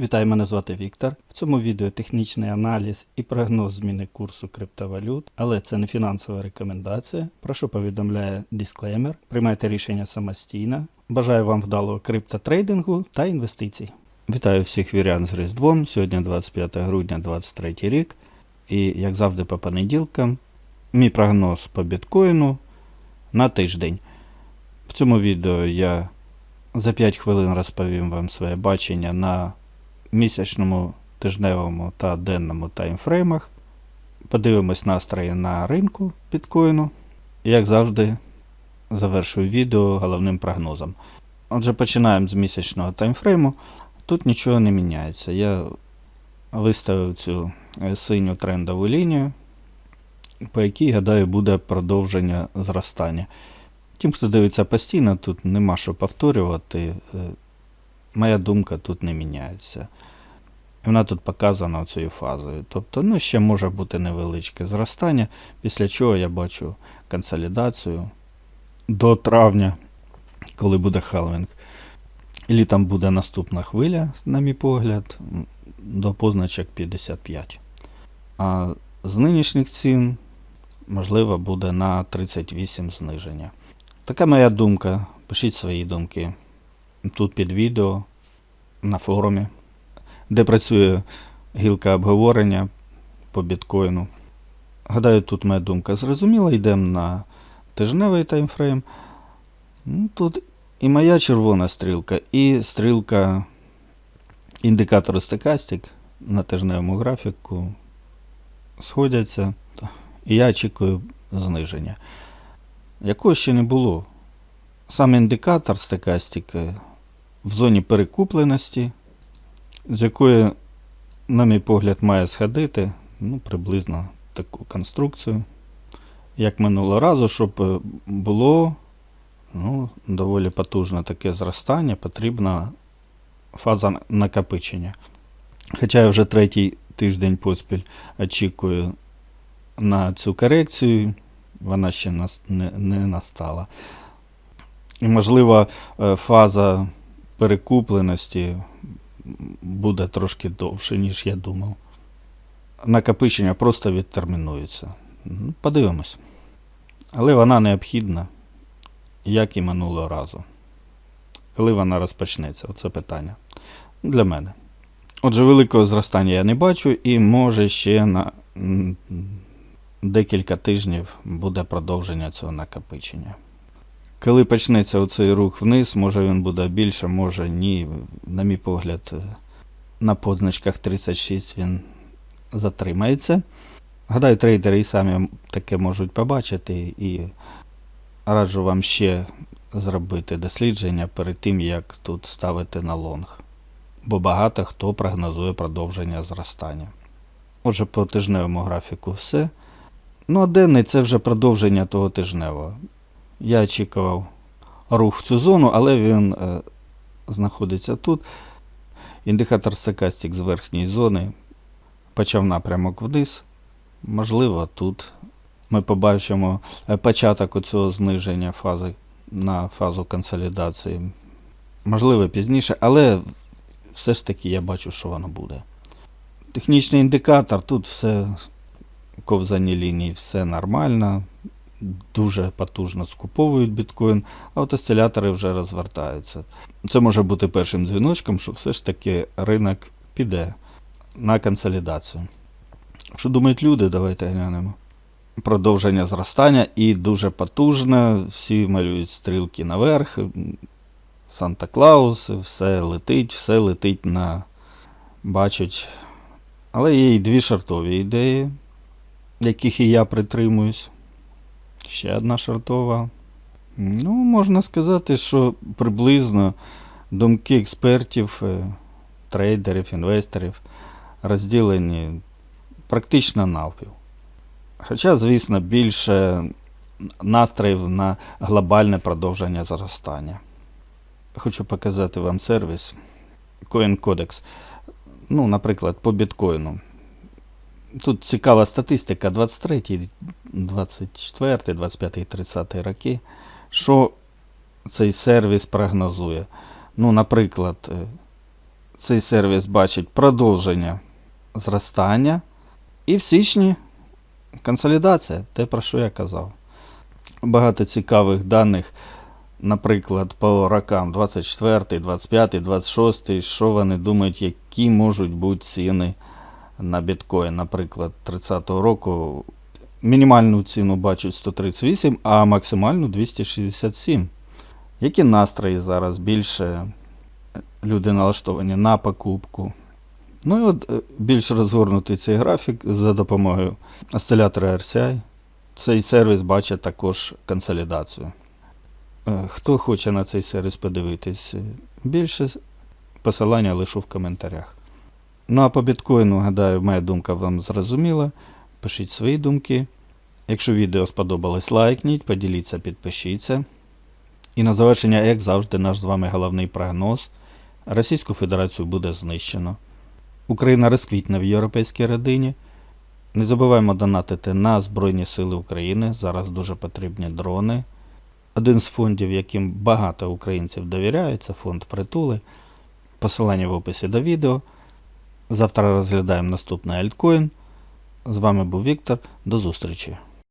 Вітаю, мене звати Віктор. В цьому відео технічний аналіз і прогноз зміни курсу криптовалют, але це не фінансова рекомендація. Прошу повідомляє дисклеймер. Приймайте рішення самостійно. Бажаю вам вдалого криптотрейдингу та інвестицій. Вітаю всіх вірян з Різдвом. Сьогодні 25 грудня 2023 рік. І як завжди по понеділкам, мій прогноз по біткоїну на тиждень. В цьому відео я за 5 хвилин розповім вам своє бачення на місячному, тижневому та денному таймфреймах. Подивимось настрої на ринку біткоїну. Як завжди, завершую відео головним прогнозом. Отже, починаємо з місячного таймфрейму. Тут нічого не міняється. Я виставив цю е, синю трендову лінію, по якій, гадаю, буде продовження зростання. Тим, хто дивиться постійно, тут нема що повторювати. Е, Моя думка тут не міняється. Вона тут показана цією фазою. Тобто, ну, ще може бути невеличке зростання, після чого я бачу консолідацію до травня, коли буде халвінг. І там буде наступна хвиля, на мій погляд, до позначок 55. А з нинішніх цін, можливо, буде на 38 зниження. Така моя думка. Пишіть свої думки тут під відео на форумі, де працює гілка обговорення по біткоїну. Гадаю, тут моя думка зрозуміла. Йдемо на тижневий таймфрейм. Ну, тут і моя червона стрілка, і стрілка індикатору стекастик на тижневому графіку сходяться. І я очікую зниження. Якого ще не було. Сам індикатор стекастики в зоні перекупленості, з якої, на мій погляд, має сходити ну, приблизно таку конструкцію, як минулого разу, щоб е, було ну, доволі потужне таке зростання, потрібна фаза накопичення. Хоча я вже третій тиждень поспіль очікую на цю корекцію, вона ще не, настала. І, можливо, е, фаза перекупленості буде трошки довше, ніж я думав. Накопичення просто відтермінується. Ну, Подивимось. Але вона необхідна, як і минулого разу. Коли вона розпочнеться, оце питання. Для мене. Отже, великого зростання я не бачу, і може ще на декілька тижнів буде продовження цього накопичення. Коли почнеться оцей рух вниз, може він буде більше, може ні. На мій погляд, е, на позначках 36 він затримається. Гадаю, трейдери і самі таке можуть побачити, і раджу вам ще зробити дослідження перед тим, як тут ставити на лонг. Бо багато хто прогнозує продовження зростання. Отже, по тижневому графіку все. Ну, а денний це вже продовження того тижневого. Я очікував рух в цю зону, але він е, знаходиться тут. Індикатор стокастик з верхньої зони почав напрямок вниз. Можливо, тут ми побачимо е, початок цього зниження фази на фазу консолідації. Можливо, пізніше, але все ж таки я бачу, що воно буде. Технічний індикатор, тут все ковзані лінії, все нормально дуже потужно скуповують біткоін, а от осцилятори вже розвертаються. Це може бути першим дзвіночком, що все ж таки ринок піде на консолідацію. Що думають люди, давайте глянемо. Продовження зростання і дуже потужне. Всі малюють стрілки наверх. Санта Клаус, все летить, все летить на бачать. Але є і дві шартові ідеї, яких і я притримуюсь. Ще одна шартова. Ну, можна сказати, що приблизно думки експертів, е, трейдерів, інвесторів розділені практично навпіл. Хоча, звісно, більше настроїв на глобальне продовження зростання. Хочу показати вам сервіс CoinCodex. Ну, наприклад, по біткоїну. Тут цікава статистика 23, 24, 25, 30 роки. Що цей сервіс прогнозує? Ну, наприклад, е, цей сервіс бачить продовження зростання. І в січні консолідація, те про що я казав. Багато цікавих даних, наприклад, по рокам 24, 25, 26, що вони думають, які можуть бути ціни на біткоін. Наприклад, 30-го року мінімальну ціну бачать 138, а максимальну 267. Які настрої зараз більше люди налаштовані на покупку? Ну і от е, більш розгорнутий цей графік за допомогою осцилятора RCI. Цей сервіс бачить також консолідацію. Е, Хто хоче на цей сервіс подивитись, е, більше посилання лишу в коментарях. Ну а по біткоїну, гадаю, моя думка вам зрозуміла. Пишіть свої думки. Якщо відео сподобалось, лайкніть, поділіться, підпишіться. І на завершення, як завжди, наш з вами головний прогноз. Російську Федерацію буде знищено. Україна розквітне в європейській родині. Не забуваємо донатити на Збройні Сили України. Зараз дуже потрібні дрони. Один з фондів, яким багато українців довіряють, це фонд Притули. Посилання в описі до відео. Завтра розглядаємо наступний альткоін. З вами був Віктор. До зустрічі!